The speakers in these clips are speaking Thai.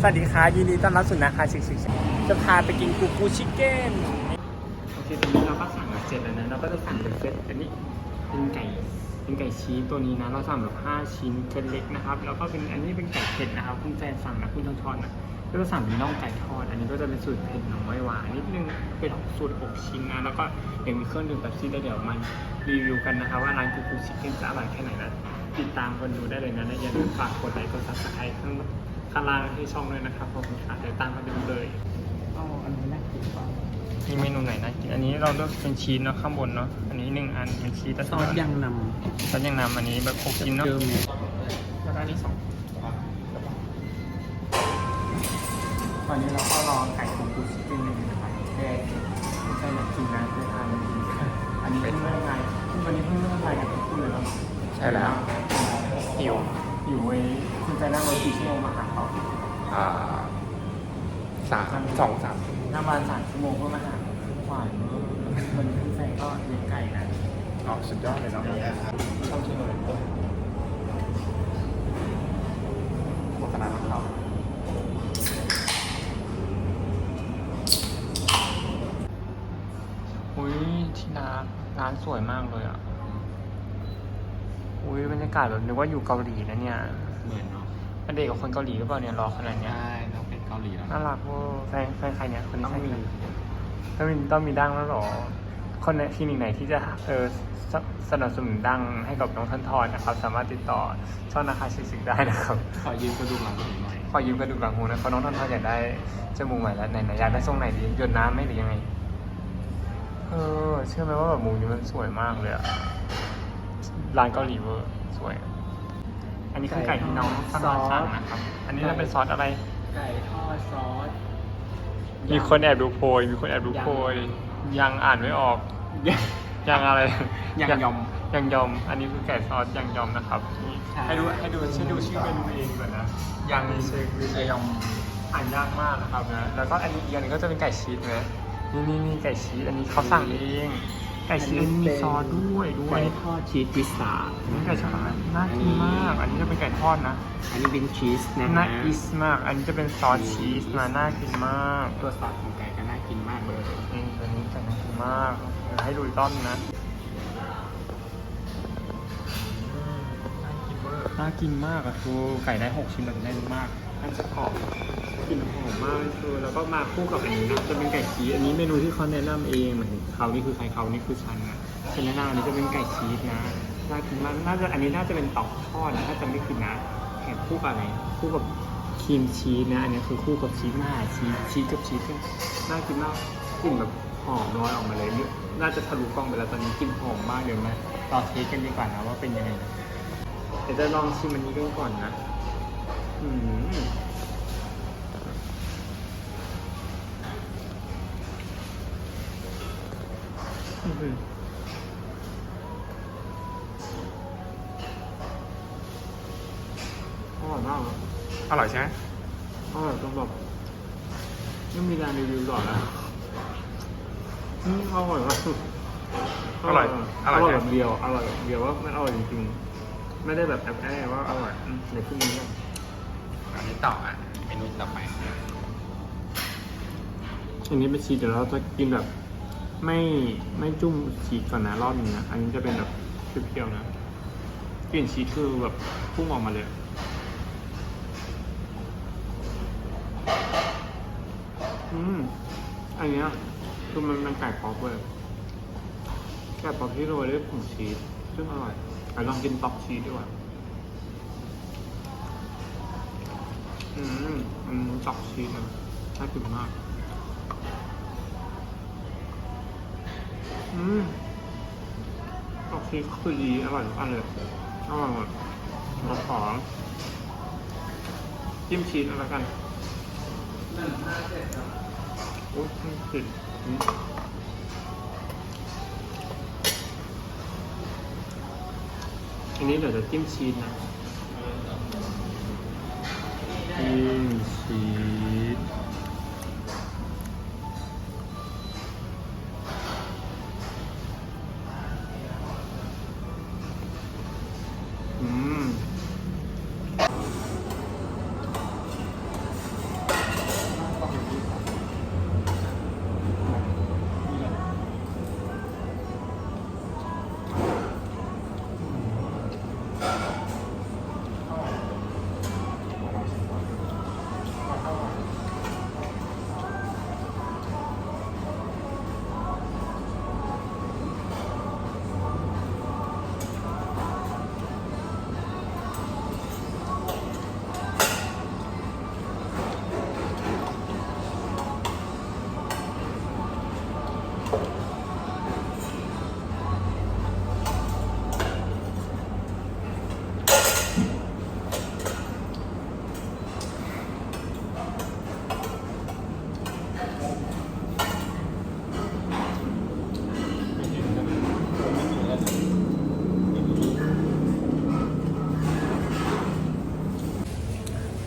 สวัสดีค่ะยินดีต้อนรับสู่นาคาชิคชิจะพาไปกินกูกูชิคเก้นโอเคตอนนี้เราก็สั่งเสร็จแล้วนะเราก็จะสั่งเป็นเซตอันนี้เป็นไก่เป็นไก่ชีสตัวนี้นะเราสั่งแบบ5ชิ้นเส้นเล็กนะครับแล้วก็เป็นอันนี้เป็นไก่เผ็ดนะครับคุณแฟนสั่งนะคุณทอนทอนนะก็จะสั่งเป็นน่องไก่ทอด อันนี้ก็จะเป็นสูตรเผ็ดน้อยหวานนิดนึงเป็นสูตร6ชิ้นนะแล้วก็ยังมีเครื่องดื่มแบบซี่แล้วเดี๋ยวมันรีวิวกันนะครับว่าร้านกูกูชิคเก้นจะอร่อยแค่ไหนนะติดตามกันดูได้เลยนะและอย่าลืมฝากกดไลค์กดซับสไครต์ข้างางล่างให้ช่องด้วยนะครับผมอะเดี๋ยวตามมาดูเลยเอาอันนี้น่ากินป่ะมีเมนูไหนน่ากินอันนี้เราเลือกเป็นชีสเนาะข้างบนเนาะอันนี้หนึ่งอันเป็นชีสแต่ซอสยังนซอสยังนำอันนี้แบบหกำชิ้นเนาะเดิมเนี่ยแล้วก็อันนี้สองตอนนี้เราก็รอไก่ของกูชิคกี้พายนะครับแค่ไม่ใช่อยากกินนะไม่ทานอันนี้เป็นเรื่องอะไรวันนี้เพิ่งเรื่องอะไรกันทุกคนเลยเนาะ ใช่แล้วหิว หิวไว้คุณจะนั่งรถกี่ชั่วโมงมาหาเขาอ่าสามสองสามน้ำมันสามชั่วโมงก็มาหาขวานมันขึ้นใส่ก็เลี้ยงไก่นะอ๋อสุดยอดเลยเนาะต้องชิมเลยโฆษณาของเขาอุ้ยที่ร้านร้านสวยมากเลยอะ อุ้ยบรรยากาศแบบนึกว่าอยู่เกาหลีนะเนี่ยเหมือนเนาะเป็นเด็กกับคนเกาหลีหรือเปล่าเนี่ยรอขนาดเนี้ย ใช่ต้องเป็นเกาหลีแล้วน่ารักเวอร์แฟนแฟนใครเนี่ยคนนี้ต้องใช่มี ไหมต้องมีต้องมีดังแล้วเหรอ คนในคลินิกไหนที่จะเออสสนับสนุนดังให้กับน้องทันทอนนะครับ สามารถติดต่อช่องนาคาชิซิกได้นะครับ ขอยืมกระดูกหลังหน่อยขอยืมกระดูกหลังหูนะเพราะน้องทันทอนอยากได้จมูกใหม่แล้วไหนไหนอยากได้ทรงไหนดีหยดน้ำไหมหรือยังไง เออ เชื่อไหมว่าแบบมุมนี้มันสวยมากเลยอะ ร้านเกาหลีเวอร์สวย อันนี้คือไก่ที่น้องทันทอนสั่งนะครับ อันนี้จะเป็นซอสอะไร ไก่ทอดซอส มีคนแอบดูโพย มีคนแอบดูโพย ยังอ่านไม่ออก ยังยังอะไร ยังยอม ยังยอม อันนี้คือไก่ซอสยังยอมนะครับนี่ใช่ให้ดูให้ดูช่วยดูชื่อเมนูเองก่อนนะ ยังเชคเชยองอ่านยากมากนะครับนะ แล้วก็อันนี้อีกอันหนึงก็จะเป็นไก่ชีสนะนี่นี่นี่ไก่ชีส อันนี้เขาสั่งเอง ไก่ชีสมีซอสด้วยด้วไก่ยทอดชีสพิซซ่านี่ไก่ช็อกโกแลตน่ากินมาก อันนี้จะเป็นไก่ทอดนะ อันนี้เป็นชีสนะน่าฮะอิสมาก อันนี้จะเป็นซอสชีสนะน่ากินมาก ตัวซอสของไก่ก็น่ากินมากเลยนี่ตัวนี้จะน่ากินมากเดี๋ยวให้ดูอีกรอบนึงนะน่ากินมากอะคือไก่ได้หกชิ้นแบบแน่นมากน่าจะกรอบ กลิ่นหอมมากคือแล้วก็มาคู่กับอันนี้นะจะเป็นไก่ชีสอันนี้เมนูที่เขาแนะนำเองเหมือนเขานี่คือใครเขานี่คือฉันนะฉันแนะนำอันนี้จะเป็นไก่ชีสนะน่ากินมากน่าจะอันนี้น่าจะเป็นตอกทอดนะถ้าจำไม่ผิดนะแถมคู่กับอะไรคู่กับครีมชีสนะอันนี้คือคู่กับชีสหน้าชีสชีสกับชีสเนี่ยน่ากินมากกลิ่นแบบหอมลอยออกมาเลยเนี่ยน่าจะทะลุกล้องไปแล้วตอนนี้กลิ่นหอมมากเดี๋ยวมาต่อเทสกันดีกว่านะว่าเป็นยังไงเดี๋ยวจะลองชิมอันนี้ดูก่อนนะ อืม อื้อหืออร่อยมากอะอร่อยใช่ไหมอร่อยจนแบบไม่มีการรีวิวต่อแล้วอืมอร่อยมากอร่อยอร่อยใช่แบไหมบเดียวอร่อยแบบเดียวว่ามันอร่อยจริงๆไม่ได้แบบแอบแอบว่าอร่อยอืมเดี๋ยวขึ้นนี้ก่อนอันนี้ต่ออะเมนูต่อไปอันนี้เป็นชีสเดี๋ยวเราจะกินแบบ ไม่ไม่จุ่มชีสก่อนนะรอบนี้นะอันนี้จะเป็นแบบเพียวๆนะกลิ่นชีสคือแบบพุ่งออกมาเลยอืมอันเนี้ยคือมันเป็นไก่ป๊อปเลยไก่ป๊อปที่โรยด้วยผงชีสซึ่งอร่อยแต่ลองกินต๊อกชีสดีกว่าอืมอืมต๊อกชีสนะน่ากินมาก อืมต๊อกชีคือดีอร่อยทุกอันเลยอร่อยหมดเราขอจิ้มชีสเอาแล้วกันโอ้ยไม่ติดอันนี้เดี๋ยวจะจิ้มชีสนะ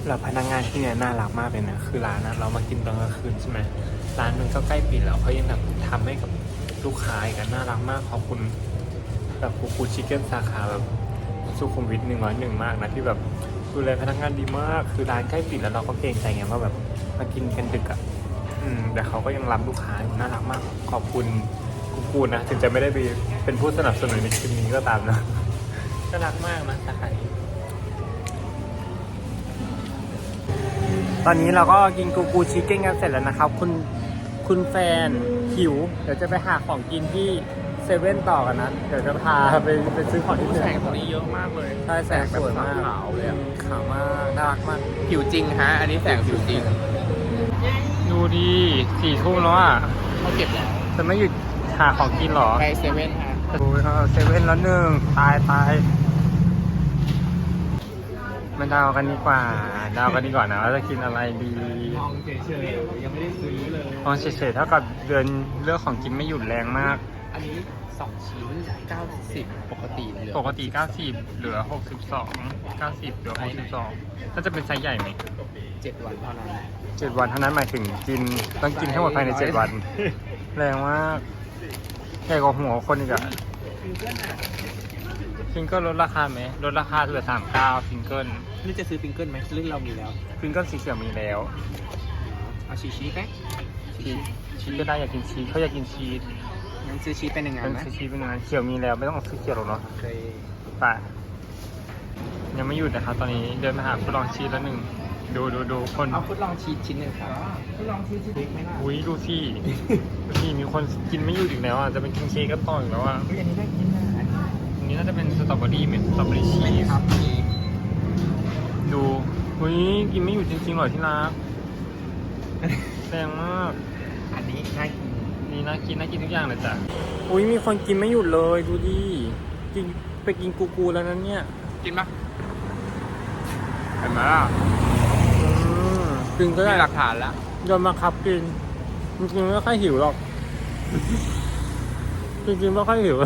แล้วพนักงานที่เนี่ยน่ารักมากเลยนะ คือร้านนะเรามากินตอนกลางคืนใช่ไหมร้านมันก็ใกล้ปิดแล้วเขายังแบบทำให้กับลูกค้าอีกันน่ารักมากขอบคุณแบบฟูฟูชิคเก้นสาขาแบบสุขุมวิทหนึ่งร้อยหนึ่งมากนะที่แบบดูแลพนักงานดีมาก คือร้านใกล้ปิดแล้วเราก็เกรงใจไงว่าแบบมากินกันดึกอะอืมแต่เขาก็ยังรับลูกค้าอยู่น่ารักมาก ขอบคุณกูกูนะถึงจะไม่ได้ไปเป็นผู้สนับสนุนในคลิปนี้ก็ตามนะน่ารักมากนะสาขานี้ ตอนนี้เราก็กินกูกูชิคเก้นกันเสร็จแล้วนะครับ คุณคุณแฟนหิว เดี๋ยวจะไปหาของกินที่เซเว่นต่อกันนะเดี๋ยวจะพาไปไปซื้อของที่แสเซงเว่นตรงนี้เยอะมากเลยใช่แสงสวยมากขาวๆเลยอะขาวมากน่ารักมาก ผิวจริงฮะ อันนี้แสงผิวจริงดูดีสี่ทุ่มแล้วอะเขาเก็บแล้วจะไม่หยุดหาของกินเหรอไปเซเว่นฮะ โอ้ยเขาเซเว่นแล้วหนึ่งตายตาย มาเดากันดีกว่าเดากันดีกว่านะว่าจะกินอะไรดีมองเฉยๆยังไม่ได้ซื้อเลยมองเฉยๆเท่ากับเดือนเรื่องของกินไม่หยุดแรงมาก อันนี้สองชิ้น90ปกติเหลือปกติ 90 เหลือ 62 90 เหลือ 62น่าจะเป็นไซส์ใหญ่ไหมเจ็ดวันเท่านั้น7วันเท่านั้นหมายถึงกินต้องกินให้หมดภายใน7วัน แรงมากใหญ่กว่าหัวคนอีกอะ ฟิงเกิลลดราคาไหมลดราคาเหลือ39ฟิงเกิลนี่จะซื้อปิงเกิลไหมหรือเรามีแล้วฟิงเกิลสีเขียวมีแล้วเอาชีสชีสไหมชีสชีสก็ได้อยากกินชีสเขาอยากกินชีสงั้นซื้อชีสไปหนึ่งงาเป็นนไหมชีสเป็นงานเขียวมีแล้วไม่ต้องเอาซื้อเขียวหรอกเนาะโอเคไปยังไม่หยุดนะครับตอนนี้เดินมาหาผู้ลองชีสแล้วหนึ่งดูดูดูคนเอาฟุตลองชีสชิ้นหนึ่งครับฟุตลองชีสชิ้นเล็กไหมล่ะอุ้ยดูสิดูสิมีคนกินไม่หยุดอีกแล้วอะจะเป็นกินเค้กก็ต่ออีกแล้วอะเฮ้ยอันนี้ได้กินนะอั นนี้อันนี้น่าจะเป็นสตรอเบอรี่ไหมสตรอเบอรี่ชีไม่สครับมีดูอุ้ยกินไม่หยุดจริงๆหรอที่รักแรงมาก อันนี้น่ากินนี่น่ากินน่ากินทุกอย่างเลยจ้ะอุ้ยมีคนกินไม่หยุดเลยดูดิกินไปกินกูกูแล้วนั้นเนี่ย กินปะเห็นไหมล่ะกินก็ได้มีหลักฐานแล้วโดนมาคับกินจริงๆไม่ค่อยหิวหรอก จริงๆไม่ค่อยหิว